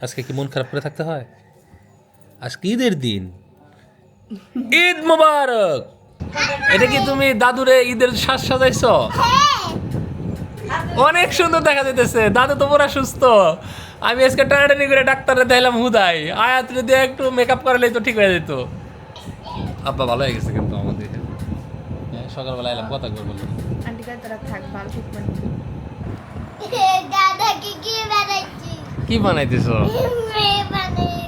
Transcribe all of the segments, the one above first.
আজকে কি মন খারাপ করে থাকতে হয়? আজকে ঈদের দিন। ঈদ মোবারক! এটা কি তুমি দাদুরে ঈদের সাজ সাজাইছ? অনেক সুন্দর দেখা যাইতেছে। দাদু তো পুরা সুস্থ। আমি আজকে টানাটানি করে ডাক্তারে দিলাম হুদাই। আয়াত যদি একটু মেকআপ করালে তো ঠিক হয়ে যেত। আব্বা ভালো হয়ে গেছে কিন্তু আমাদের। হ্যাঁ, সকালবেলা এলাম কথা করে বললাম আন্টি কাছে তারা থাক ভালো দাদাকে কি বানাচ্ছি কি বানাইতেছো?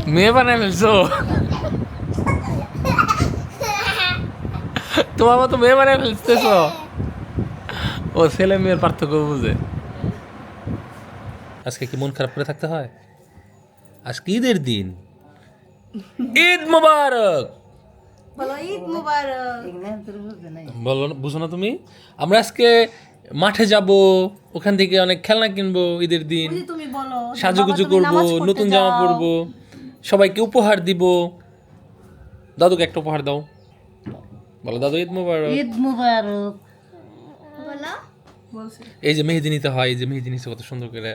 মেয়ে বানাই ফেলছো তোমার মতো মেয়ে বানাই ফেলতেছ? ও ছেলে মেয়ের পার্থক্য বুঝে। আজকে কি মন খারাপ করে থাকতে হয়? আজকে ঈদের দিন। ঈদ মোবারক! বলো ঈদ মুবারক। বলো না- বুঝো না তুমি? আমরা আজকে মাঠে যাব ওখান থেকে অনেক খেলনা কিনবো ঈদের দিন। বুঝি তুমি বলো সাজুগুজু করব নতুন জামা পরবো সবাইকে উপহার দিব। দাদুকে একটা উপহার দাও। বলো দাদু ঈদ মোবারক। ঈদ মুবারক। এই যে মেহেদি নিতে হয় এই যে মেহেদি নিচ্ছে কত সুন্দর করে।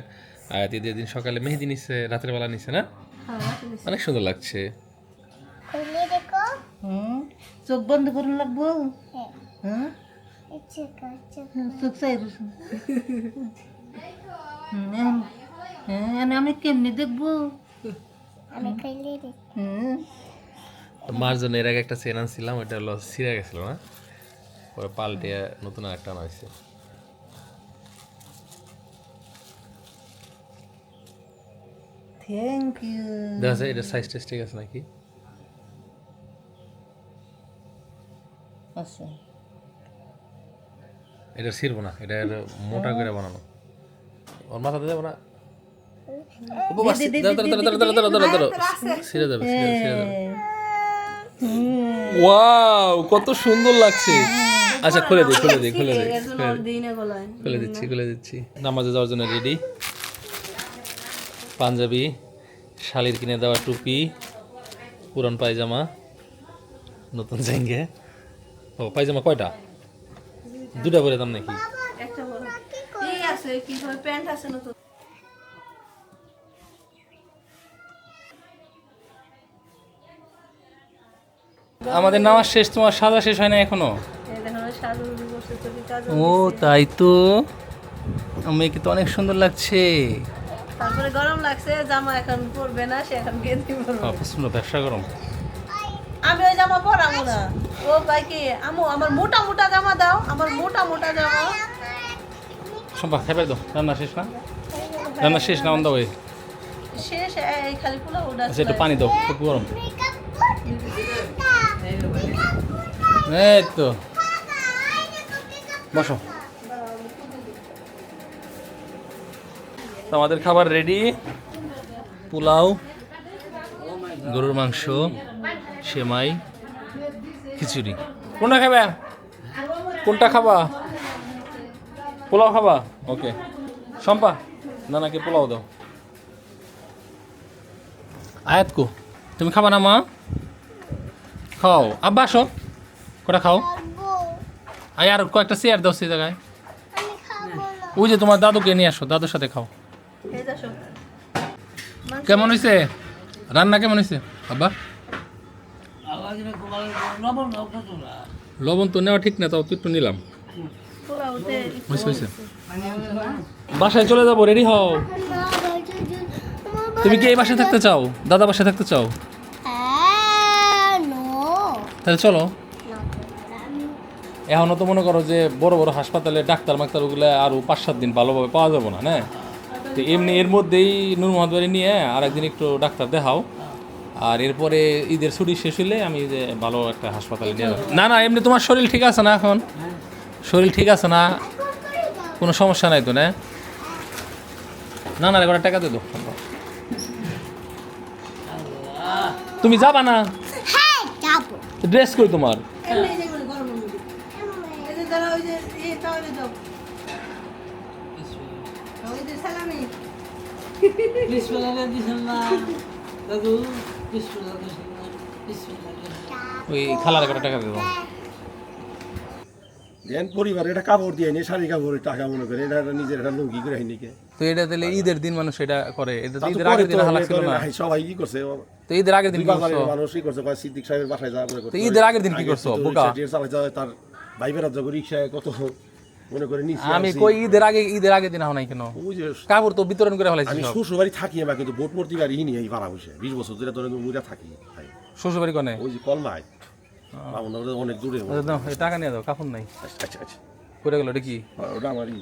আয়াত ঈদের দিন সকালে মেহেদি নিচ্ছে রাতের বেলা নিচ্ছে না? হ্যাঁ অনেক সুন্দর লাগছে। খুলে দেখো। হুম চোখ বন্ধ করে লাগবো? হ্যাঁ। আমি কেমনি দেখব মার জন্য এর আগে একটা চেন আনছিলাম ওটা হলো ছিঁড়ে গেছিল না? পরে পাল্টে নতুন একটা আনা হয়েছে। থ্যাংক ইউ দেখা এটা সাইজ টেস্ট ঠিক আছে নাকি? আচ্ছা এটা ছিড়বো না এটা মোটা করে বানানো ওর মাথাতে যাব না কত সুন্দর লাগছে আচ্ছা খুলে দিই খুলে দিই খুলে দিই খুলে দিচ্ছি খুলে দিচ্ছি নামাজে যাওয়ার জন্য রেডি পাঞ্জাবি শালির কিনে দেওয়া টুপি পুরান পায়জামা নতুন জাঙ্গে ও পায়জামা কয়টা দুটা করে দাম নাকি? একটা বলো ঠিক আছে কি হয় প্যান্ট আছে নতুন। আমাদের নামাজ শেষ তোমার সাজা শেষ হয় না এখনও? ও তাই তো। মেয়েকে তো অনেক সুন্দর লাগছে। তারপরে গরম লাগছে জামা এখন পরবে না সে এখন গেঞ্জি পরবে। ব্যবসা গরম। আমি ওই জামা পরাবো না। ও কি? আমু আমার মোটা মোটা জামা দাও আমার মোটা মোটা জামা। সম্পা দাও রান্না শেষ না? রান্না শেষ না অন্ধ শেষ এই খালি পোলা ওটা আচ্ছা একটু পানি দাও খুব গরম। এই তো। বসো। আমাদের খাবার রেডি পোলাও গরুর মাংস সেমাই। খিচুড়ি। কোনটা খাবে? কোনটা খাবা? পোলাও খাবা? ওকে। শম্পা নানাকে পোলাও দাও। আয়াত কো তুমি খাবা না মা? খাও। আব্বা আসো। কটা খাও? আয় আর কয়েকটা চেয়ার দাও সেই জায়গায়। আমি খাব না। ওই যে তোমার দাদুকে নিয়ে আসো দাদুর সাথে খাও। কেমন হয়েছে রান্না কেমন হয়েছে আব্বা? লবণ তো নেওয়া ঠিক না তাও একটু নিলাম। বাসায় চলে যাব রেডি হও। তুমি কি এই বাসায় থাকতে চাও? দাদা বাসায় থাকতে চাও? হ্যাঁ তাহলে চলো। এখনও তো মনে করো যে বড় বড় হাসপাতালে ডাক্তার মাক্তার ওগুলো আরও পাঁচ সাত দিন ভালোভাবে পাওয়া যাবে না হ্যাঁ তো এমনি এর মধ্যেই নূর মোহাম্মদ নিয়ে আর একদিন একটু ডাক্তার দেখাও। আর এরপরে ঈদের ছুটি শেষ হলে আমি যে ভালো একটা হাসপাতালে নিয়ে যাব। না না এমনি তোমার শরীর ঠিক আছে না এখন? শরীর ঠিক আছে না? কোনো সমস্যা নাই তো না? না না এবার টাকা দিয়ে দাও তুমি যাবা না? হ্যাঁ ড্রেস করি তোমার? এমনি যেগুলো গরম হবে এই যে ধরো ওই যে এই তাহলে দাও। ওই যে সালামি। ওই খালার একটা টাকা দেন পরিবার এটা কাপড় দিয়ে নি শাড়ি কাপড় টাকা মনে করে এটা নিজের একটা লুঙ্গি করে নিকে তো এটা তাহলে ঈদের দিন মানুষ এটা করে। এটা তো ঈদের আগের দিন ছিল না। সবাই কি করছে? তো ঈদের আগের দিন কি করছ? মানুষ কি করছে? কয় সিদ্দিক সাহেবের বাসায় যাওয়া তো ঈদের আগের দিন কি করছ, বোকা? তার ভাই যখন রিক্সায় কত মনে করে আমি কই ঈদের আগে ঈদের আগের দিন নাই কেন? কাপড় তো বিতরণ করে ফেলাইছি আমি শ্বশুর বাড়ি থাকি কিন্তু ভোট মূর্তি বাড়ি নিয়ে এই ভাড়া বসে। বিশ বছর ধরে ধরে মুইরা থাকি ভাই। শ্বশুর বাড়ি কনে? ওই যে কলমায়। অনেক দূরে আচ্ছা, টাকা নিয়ে দাও কাপড় নাই। আচ্ছা আচ্ছা আচ্ছা। করে গেল এটা কি ওটা আমারই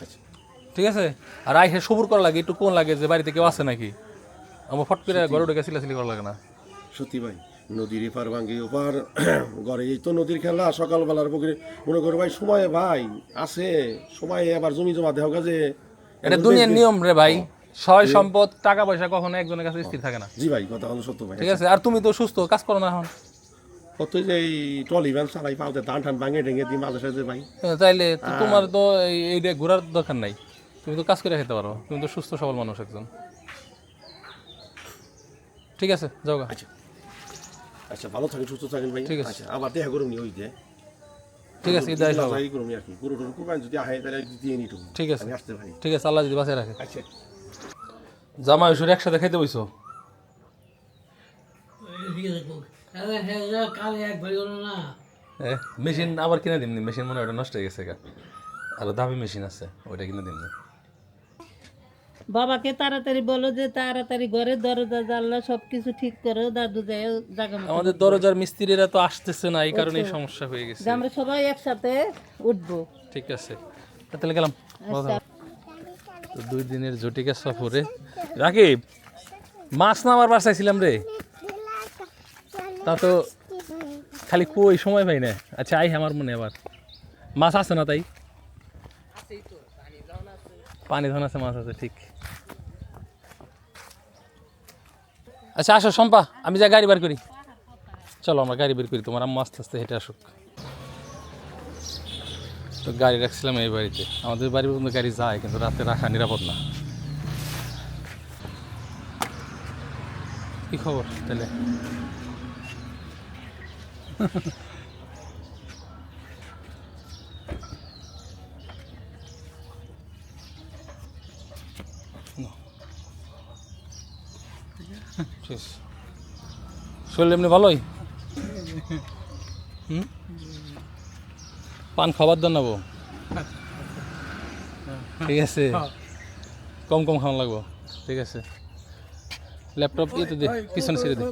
আচ্ছা। ঠিক আছে? আর আইসে সবুর করা লাগে একটু কোন লাগে যে বাড়িতে কেউ আছে নাকি? আমার ফট করে ঘরে ঢুকে সিলাসিলি করা লাগে না। সত্যি ভাই। নদীর এপার ভাঙ্গি ওপার ঘরে এই তো নদীর খেলা সকালবেলার পুকুরে মনে করো ভাই সময় ভাই আছে। সময় আবার জমি জমা দেওয়া কাজে এটা দুনিয়ার নিয়ম রে ভাই। সয় সম্পদ টাকা পয়সা কখনো একজনের কাছে স্থির থাকে না। জি ভাই কথা হলো সত্য ভাই। ঠিক আছে আর তুমি তো সুস্থ কাজ করো না এখন। কত যে এই ট্রলি ভ্যান চালাই পাওতে ধান টান ভাঙে ঢেঙে দিই মাঝে সাঝে ভাই। তাইলে তোমার তো এই- ঘোরার দরকার নাই। তুমি তো কাজ করে খেতে পারো। তুমি তো সুস্থ সবল মানুষ একজন। ঠিক আছে যাও আচ্ছা। আচ্ছা ভালো থাকেন সুস্থ থাকেন ভাই। ঠিক আছে। আচ্ছা আবার দেখা করুন নি ওই যে। ঠিক আছে যাই করুন আর কি? কুরবান যদি আহে তাহলে দিয়ে নিটু ঠিক আছে। আমি আসতে ভাই ঠিক আছে আল্লাহ যদি বাঁচিয়ে রাখে। আচ্ছা। জামা শ্বশুর একসাথে খাইতে বইছো? মেশিন আবার কিনে দিমনি। মেশিন মনে হয় ওটা নষ্ট হয়ে গেছে আর দামি মেশিন আছে ওইটা কিনে দিমনি। বাবাকে তাড়াতাড়ি বলো যে তাড়াতাড়ি ঘরে দরজা জানলা সব কিছু ঠিক করো দাদু যায় জায়গা আমাদের দরজার মিস্ত্রিরা তো আসতেছে না এই কারণে সমস্যা হয়ে গেছে। আমরা সবাই একসাথে উঠবো। ঠিক আছে। তাহলে গেলাম। তো দুই দিনের জটিকা সফরে। রাকিব মাছ না আমার বাসায় ছিলাম রে। তা তো খালি কই সময় পাই না। আচ্ছা আই আমার মনে আবার। মাছ আছে না তাই? পানি ধন আছে, মাছ আছে, ঠিক। আচ্ছা আসো, শম্পা, আমি যা গাড়ি বার করি। চলো, আমরা গাড়ি বের করি, তোমার আম্মা আস্তে আস্তে হেঁটে আসুক। তো গাড়ি রাখছিলাম এই বাড়িতে। আমাদের বাড়ি পর্যন্ত গাড়ি যায়, কিন্তু রাতে রাখা নিরাপদ না। কি খবর, তাহলে? শরীর এমনি ভালোই? পান খাবার দাও নেব ঠিক আছে। কম কম খাওয়া লাগবো। ঠিক আছে। ল্যাপটপ ইয়ে দে, পিছনে ছেড়ে দে।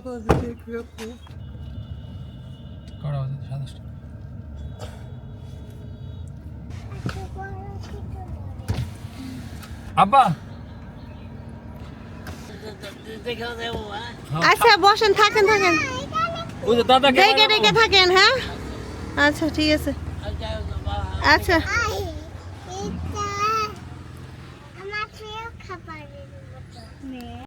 আব্বা! আচ্ছা বসেন থাকেন থাকেন। ওই যে দাদা ডেকে ডেকে থাকেন হ্যাঁ? আচ্ছা ঠিক আছে। আচ্ছা।